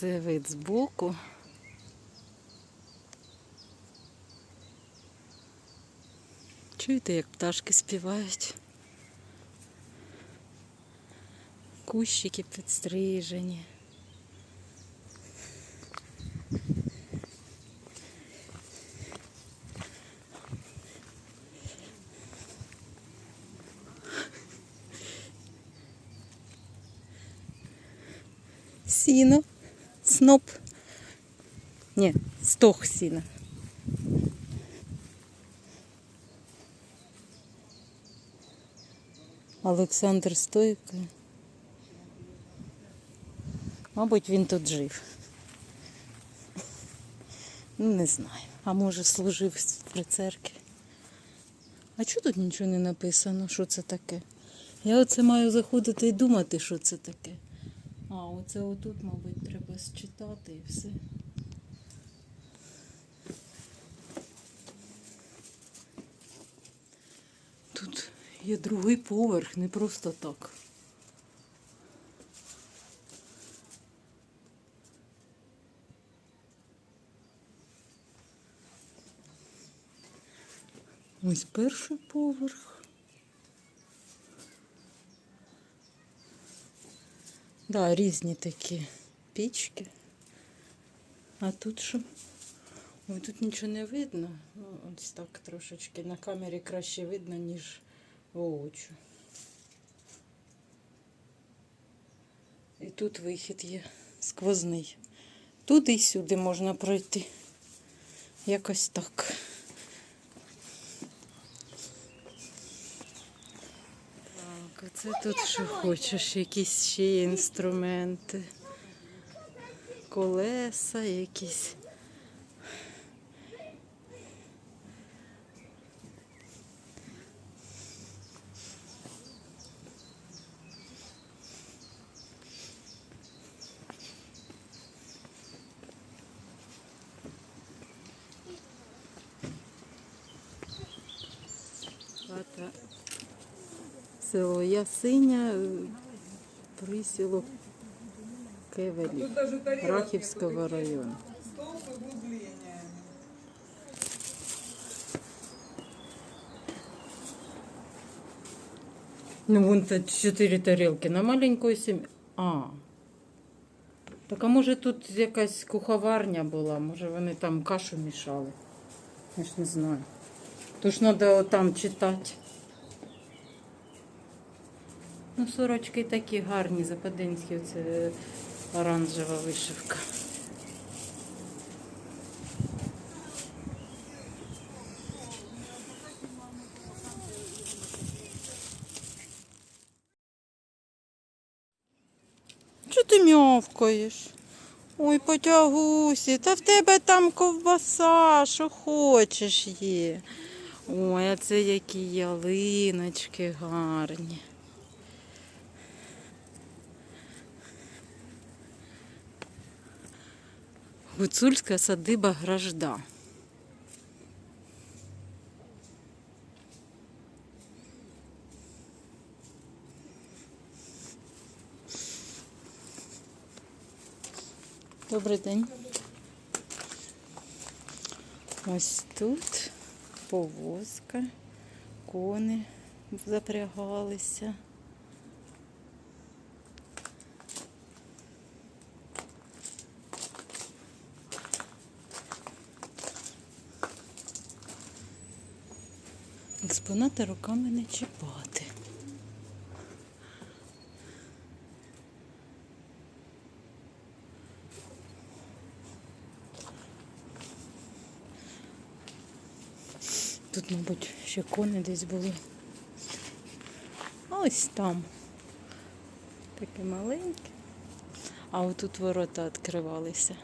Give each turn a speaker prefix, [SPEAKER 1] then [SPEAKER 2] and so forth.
[SPEAKER 1] Це вид збоку. Чуєте, як пташки співають? Кущики підстрижені. Сіно, сноп. Ні, стох сіна. Олександр Стойко. Мабуть, він тут жив. Ну, не знаю. А може служив при церкві. А чого тут нічого не написано, що це таке? Я оце маю заходити і думати, що це таке. А, оце отут, мабуть, треба считати і все. Тут є другий поверх, не просто так. Ось перший поверх. Да, різні такі пічки. А тут що? Ой, тут нічого не видно. Ну, ось так трошечки на камері краще видно, ніж воочу. І тут вихід є сквозний. Туди і сюди можна пройти. Якось так. Оце тут що хочеш, якісь ще інструменти. Колеса якісь. Хата село Ясиня, е, присілок Кевелі, Рахівського району. Ну, вон то чотири тарілки на маленької сім'ї. А. Так а може тут якась куховарня була, може вони там кашу мішали. Я ж не знаю. Тож треба там читати. Ну, сорочки такі гарні, западенські, оце оранжева вишивка. Чого ти м'явкаєш? Ой, потягусі, та в тебе там ковбаса, що хочеш є. Ой, а це які ялиночки гарні. Гуцульська садиба Гражда. Добрий день. Ось тут повозка, кони запрягалися. Експонати руками не чіпати. Тут, мабуть, ще кони десь були. Ось там. Таке маленьке. А отут ворота відкривалися.